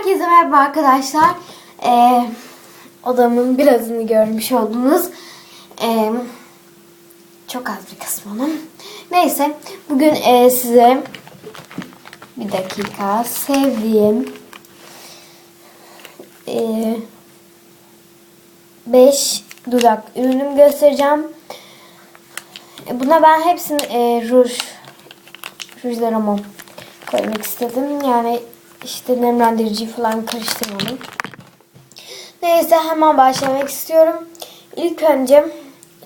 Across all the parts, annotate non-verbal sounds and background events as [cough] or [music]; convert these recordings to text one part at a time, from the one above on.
Herkese merhaba arkadaşlar. Ee, odamın birazını görmüş oldunuz. Ee, çok az bir kısmının. Neyse bugün e, size bir dakika sevdiğim 5 dudak ürünümü göstereceğim. E, Buna ben hepsini e, ruj rujlarıma koymak istedim. Yani işte nemlendirici falan karıştırmadım. Neyse hemen başlamak istiyorum. İlk önce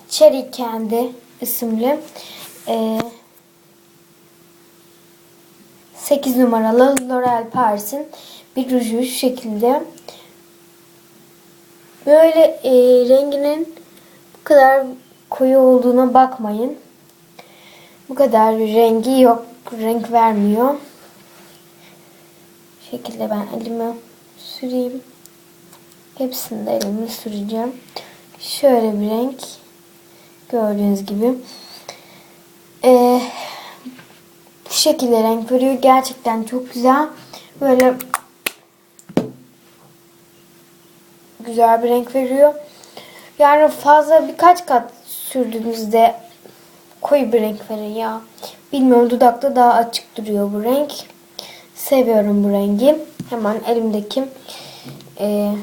Cherry Candy isimli e, 8 numaralı L'Oreal Paris'in bir ruju şu şekilde. Böyle e, renginin bu kadar koyu olduğuna bakmayın. Bu kadar rengi yok. Renk vermiyor. Şekilde ben elime süreyim. Hepsini de elime süreceğim. Şöyle bir renk. Gördüğünüz gibi. Ee, bu şekilde renk veriyor. Gerçekten çok güzel. Böyle güzel bir renk veriyor. Yani fazla birkaç kat sürdüğünüzde koyu bir renk verir ya. Bilmiyorum dudakta daha açık duruyor bu renk. Seviyorum bu rengi. Hemen elimdeki e,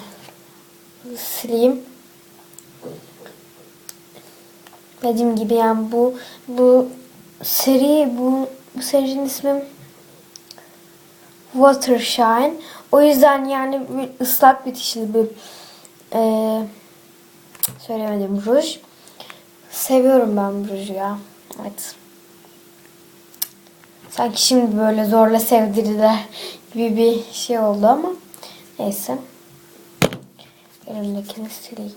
sileyim. Dediğim gibi yani bu bu seri bu, bu serinin ismi Water Shine. O yüzden yani bir ıslak bitişli bir e, söylemedim ruj. Seviyorum ben bu ruju ya. Evet. Sanki şimdi böyle zorla sevdirdiler gibi bir şey oldu ama neyse. Elimdekini sileyim.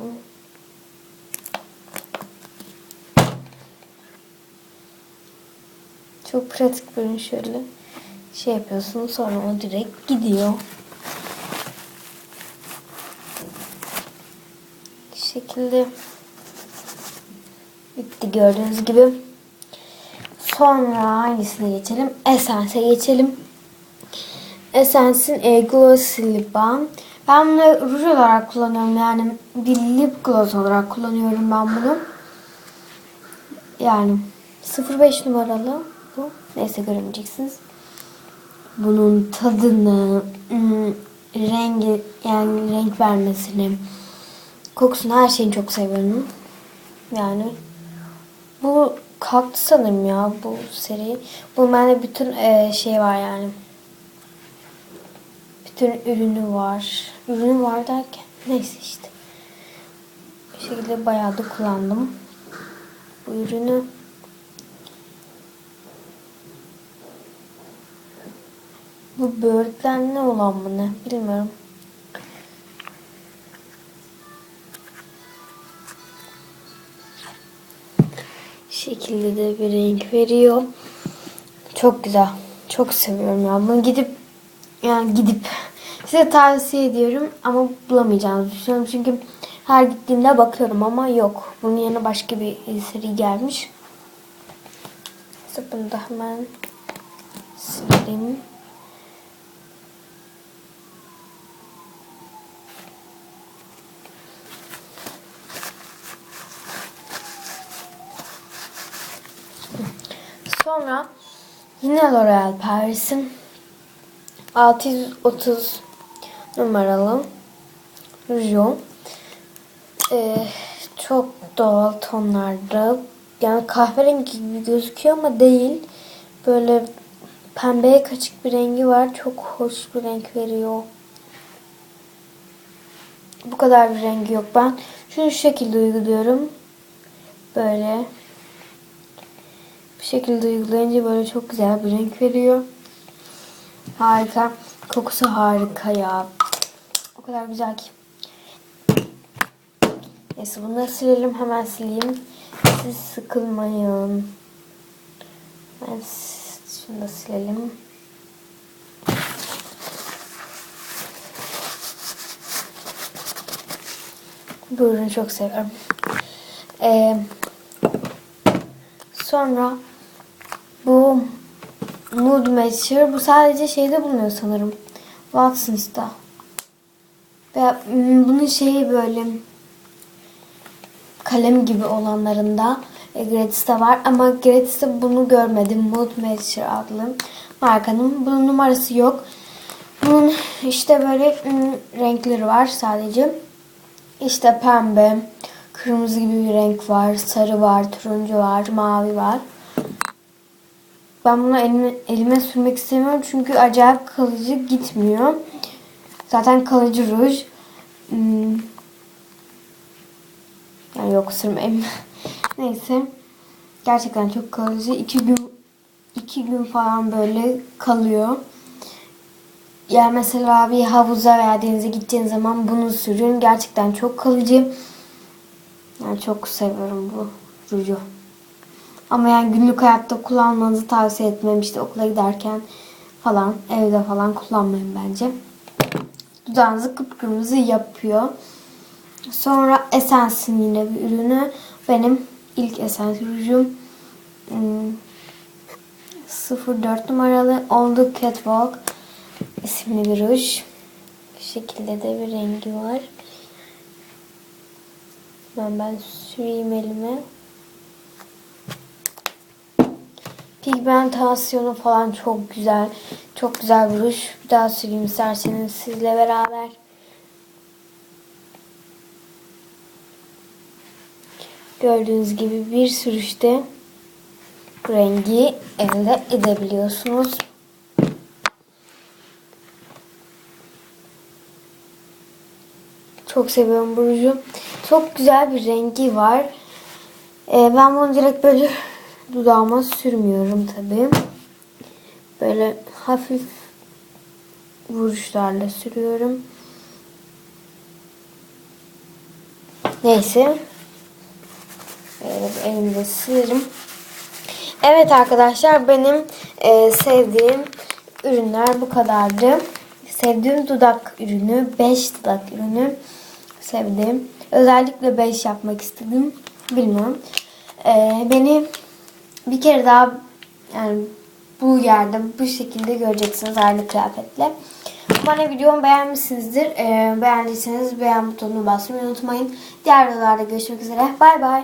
Çok pratik böyle şöyle şey yapıyorsun sonra o direkt gidiyor. Bu şekilde bitti gördüğünüz gibi. Sonra hangisine geçelim? Essence'e geçelim. Essence'in e, Glossy Lip Balm. Ben bunu ruj olarak kullanıyorum. Yani bir lip gloss olarak kullanıyorum ben bunu. Yani 05 numaralı bu. Neyse göremeyeceksiniz. Bunun tadını, ım, rengi yani renk vermesini, kokusunu her şeyini çok seviyorum. Yani bu kalktı sanırım ya bu seri. Bu bende bütün e, şey var yani. Bütün ürünü var. Ürünü var derken neyse işte. Bu şekilde bayağı da kullandım. Bu ürünü Bu böğürtlenli olan mı ne? Bilmiyorum. Şekilde de bir renk veriyor. Çok güzel. Çok seviyorum ya. Bunu gidip yani gidip size tavsiye ediyorum ama bulamayacağınızı düşünüyorum. Çünkü her gittiğimde bakıyorum ama yok. Bunun yerine başka bir seri gelmiş. Bunu da hemen silelim. Sonra yine L'Oreal Paris'in 630 numaralı ruju. Ee, çok doğal tonlarda. Yani kahverengi gibi gözüküyor ama değil. Böyle pembeye kaçık bir rengi var. Çok hoş bir renk veriyor. Bu kadar bir rengi yok. Ben şunu şu şekilde uyguluyorum. Böyle bu şekilde uygulayınca böyle çok güzel bir renk veriyor. Harika. Kokusu harika ya. O kadar güzel ki. Neyse bunları silelim. Hemen sileyim. Siz sıkılmayın. Ben şunu da silelim. Bu ürünü çok seviyorum. Ee, sonra bu Mood Matcher. Bu sadece şeyde bulunuyor sanırım. Watsons'ta. Ve bunun şeyi böyle kalem gibi olanlarında e, gratis'te var ama gratis'te bunu görmedim. Mood Matcher adlı markanın. Bunun numarası yok. Bunun işte böyle renkleri var sadece. İşte pembe, kırmızı gibi bir renk var, sarı var, turuncu var, mavi var. Ben bunu elime, elime sürmek istemiyorum çünkü acayip kalıcı gitmiyor. Zaten kalıcı ruj. Hmm. Yani yok sürmeyeyim. [laughs] Neyse. Gerçekten çok kalıcı. İki gün iki gün falan böyle kalıyor. Ya mesela bir havuza veya denize gideceğin zaman bunu sürün. Gerçekten çok kalıcı. Yani çok seviyorum bu ruju. Ama yani günlük hayatta kullanmanızı tavsiye etmem. İşte okula giderken falan, evde falan kullanmayın bence. Dudağınızı kıpkırmızı yapıyor. Sonra Essence'in yine bir ürünü. Benim ilk Essence rujum. Hmm, 04 numaralı On The Catwalk isimli bir ruj. Bu şekilde de bir rengi var. Ben ben süreyim elime. Pigmentasyonu falan çok güzel. Çok güzel bir ruj. Bir daha süreyim isterseniz sizle beraber. Gördüğünüz gibi bir sürüşte rengi elde edebiliyorsunuz. Çok seviyorum bu ruju. Çok güzel bir rengi var. Ee, ben bunu direkt böyle dudağıma sürmüyorum tabii. Böyle hafif vuruşlarla sürüyorum. Neyse. Bir elimde silerim. Evet arkadaşlar benim e, sevdiğim ürünler bu kadardı. Sevdiğim dudak ürünü 5 dudak ürünü sevdim. Özellikle 5 yapmak istedim. Bilmiyorum. E, beni bir kere daha yani bu yerde bu şekilde göreceksiniz aynı kıyafetle. Umarım videomu beğenmişsinizdir. E, beğendiyseniz beğen butonuna basmayı unutmayın. Diğer videolarda görüşmek üzere. Bay bay.